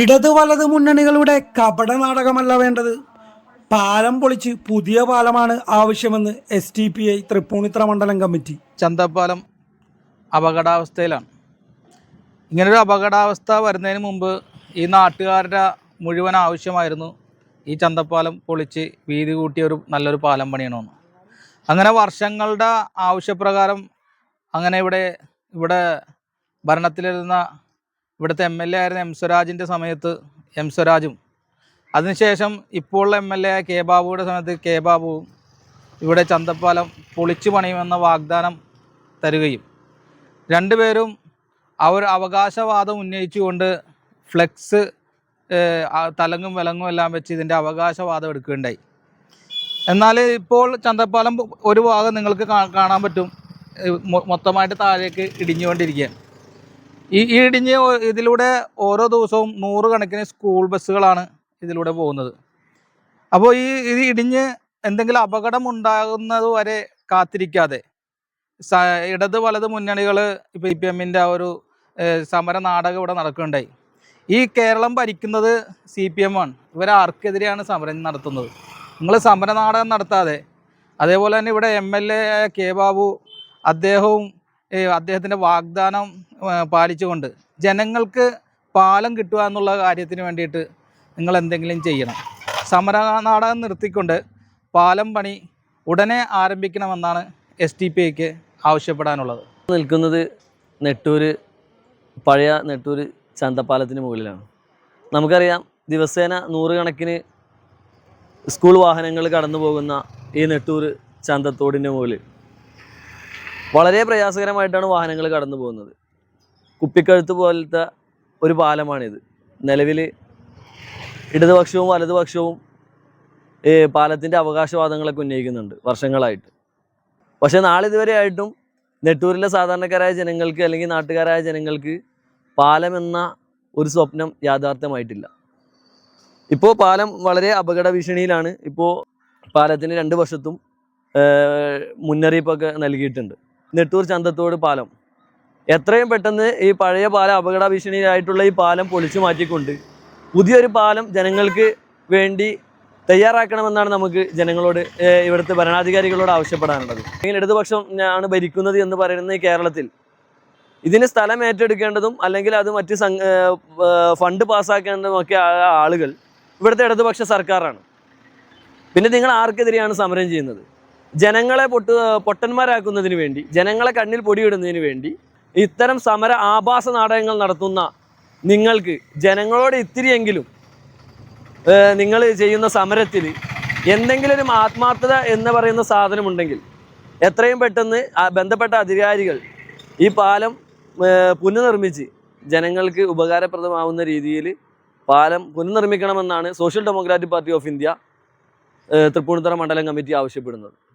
ഇടത് വലത് മുന്നണികളുടെ കപട നാടകമല്ല വേണ്ടത്. പാലം പൊളിച്ച് പുതിയ പാലമാണ് ആവശ്യമെന്ന് S D P I Thrippunithura മണ്ഡലം കമ്മിറ്റി. ചന്തപാലം അപകടാവസ്ഥയിലാണ്. ഇങ്ങനൊരു അപകടാവസ്ഥ വരുന്നതിന് മുമ്പ് ഈ നാട്ടുകാരുടെ മുഴുവൻ ആവശ്യമായിരുന്നു ഈ ചന്തപ്പാലം പൊളിച്ച് വീതി കൂട്ടിയ ഒരു നല്ലൊരു പാലം പണിയണമെന്ന് അങ്ങനെ വർഷങ്ങളുടെ ആവശ്യപ്രകാരം അങ്ങനെ ഇവിടെ ഇവിടെ ഭരണത്തിലിരുന്ന ഇവിടുത്തെ എം എൽ എ ആയിരുന്ന എം സ്വരാജിന്റെ സമയത്ത് എം സ്വരാജും. അതിനുശേഷം ഇപ്പോഴുള്ള എം എൽ എ കെ ബാബുവിന്റെ സമയത്ത് കെ ബാബുവും ഇവിടെ ചന്തപ്പാലം പൊളിച്ചു പണിയുമെന്ന വാഗ്ദാനം തരുകയും. രണ്ടുപേരും അവർ അവകാശവാദം ഉന്നയിച്ചുകൊണ്ട് ഫ്ലെക്സ് തലങ്ങും വിലങ്ങും എല്ലാം വെച്ച് ഇതിന്റെ അവകാശവാദം എടുക്കുകയുണ്ടായി. എന്നാൽ ഇപ്പോൾ ചന്തപ്പാലം ഒരു ഭാഗം നിങ്ങൾക്ക് കാണാൻ പറ്റും. മൊത്തമായിട്ട് താഴേക്ക് ഇടിഞ്ഞുകൊണ്ടിരിക്കുകയാണ്. ഈ ഇടിഞ്ഞ് ഇതിലൂടെ ഓരോ ദിവസവും നൂറുകണക്കിന് സ്കൂൾ ബസ്സുകളാണ് ഇതിലൂടെ പോകുന്നത്. അപ്പോൾ ഈ ഇത് ഇടിഞ്ഞ് എന്തെങ്കിലും അപകടം ഉണ്ടാകുന്നത് വരെ കാത്തിരിക്കാതെ ഇടത് വലത് മുന്നണികൾ ഇപ്പോൾ ഇ പി എമ്മിന്റെ ആ ഒരു സമര നാടകം ഇവിടെ നടക്കുകയുണ്ടായി. ഈ കേരളം ഭരിക്കുന്നത് സി പി എം ആണ് ഇവർ ആർക്കെതിരെയാണ് സമരം നടത്തുന്നത്. നിങ്ങൾ സമര നാടകം നടത്താതെ അതേപോലെ തന്നെ ഇവിടെ M L A K Babu അദ്ദേഹവും അദ്ദേഹത്തിന്റെ വാഗ്ദാനം പാലിച്ചുകൊണ്ട് ജനങ്ങൾക്ക് പാലം കിട്ടുക എന്നുള്ള കാര്യത്തിന് വേണ്ടിയിട്ട് നിങ്ങൾ എന്തെങ്കിലും ചെയ്യണം. സമര നാടകം നിർത്തിക്കൊണ്ട് പാലം പണി ഉടനെ ആരംഭിക്കണമെന്നാണ് എസ് ടി പി ഐക്ക് ആവശ്യപ്പെടാനുള്ളത്. നിൽക്കുന്നത് നെട്ടൂര് പഴയ നെട്ടൂര് ചന്തപ്പാലത്തിന് മുകളിലാണ്. നമുക്കറിയാം ദിവസേന നൂറുകണക്കിന് സ്കൂൾ വാഹനങ്ങൾ കടന്നു പോകുന്ന ഈ നെട്ടൂര് ചന്തത്തോടിന്റെ മുകളിൽ. വളരെ പ്രയാസകരമായിട്ടാണ് വാഹനങ്ങൾ കടന്നു പോകുന്നത്. കുപ്പിക്കഴുത്ത് പോലത്തെ ഒരു പാലമാണിത്. നിലവിൽ ഇടതുപക്ഷവും വലതുപക്ഷവും പാലത്തിന്റെ അവകാശവാദങ്ങളൊക്കെ ഉന്നയിക്കുന്നുണ്ട് വർഷങ്ങളായിട്ട്. പക്ഷേ നാളിതുവരെ ആയിട്ടും നെട്ടൂരിലെ സാധാരണക്കാരായ ജനങ്ങൾക്ക് അല്ലെങ്കിൽ നാട്ടുകാരായ ജനങ്ങൾക്ക് പാലം എന്ന ഒരു സ്വപ്നം യാഥാർത്ഥ്യമായിട്ടില്ല. ഇപ്പോൾ പാലം വളരെ അപകട ഭീഷണിയിലാണ്. ഇപ്പോൾ പാലത്തിന് രണ്ട് വശത്തും മുന്നറിയിപ്പൊക്കെ നൽകിയിട്ടുണ്ട്. നെട്ടൂർ ചന്തത്തോട് പാലം. എത്രയും പെട്ടെന്ന് ഈ പഴയ പാലം അപകട ഭീഷണിയായിട്ടുള്ള ഈ പാലം പൊളിച്ചു മാറ്റിക്കൊണ്ട് പുതിയൊരു പാലം ജനങ്ങൾക്ക് വേണ്ടി തയ്യാറാക്കണമെന്നാണ് നമുക്ക് ജനങ്ങളോട് ഇവിടുത്തെ ഭരണാധികാരികളോട് ആവശ്യപ്പെടാനുള്ളത്. അല്ലെങ്കിൽ ഇടതുപക്ഷം ആണ് ഭരിക്കുന്നത് എന്ന് പറയുന്ന കേരളത്തിൽ. ഇതിന് സ്ഥലം ഏറ്റെടുക്കേണ്ടതും അല്ലെങ്കിൽ അത് മറ്റ് ഫണ്ട് പാസ്സാക്കേണ്ടതും ഒക്കെ ആളുകൾ ഇവിടുത്തെ ഇടതുപക്ഷ സർക്കാരാണ്. പിന്നെ നിങ്ങൾ ആർക്കെതിരെയാണ് സമരം ചെയ്യുന്നത്? ജനങ്ങളെ പൊട്ട് പൊട്ടന്മാരാക്കുന്നതിന് വേണ്ടി ജനങ്ങളെ കണ്ണിൽ പൊടിയിടുന്നതിന് വേണ്ടി ഇത്തരം സമര ആഭാസ നാടകങ്ങൾ നടത്തുന്ന നിങ്ങൾക്ക് ജനങ്ങളോട് ഇത്തിരിയെങ്കിലും നിങ്ങൾ ചെയ്യുന്ന സമരത്തിൽ എന്തെങ്കിലും ഒരു ആത്മാർത്ഥത എന്ന് പറയുന്ന സാധനമുണ്ടെങ്കിൽ എത്രയും പെട്ടെന്ന് ബന്ധപ്പെട്ട അധികാരികൾ ഈ പാലം പുനർനിർമ്മിച്ച് ജനങ്ങൾക്ക് ഉപകാരപ്രദമാവുന്ന രീതിയിൽ പാലം പുനർനിർമ്മിക്കണമെന്നാണ് social democratic party of India Thrippunithura മണ്ഡലം കമ്മിറ്റി ആവശ്യപ്പെടുന്നത്.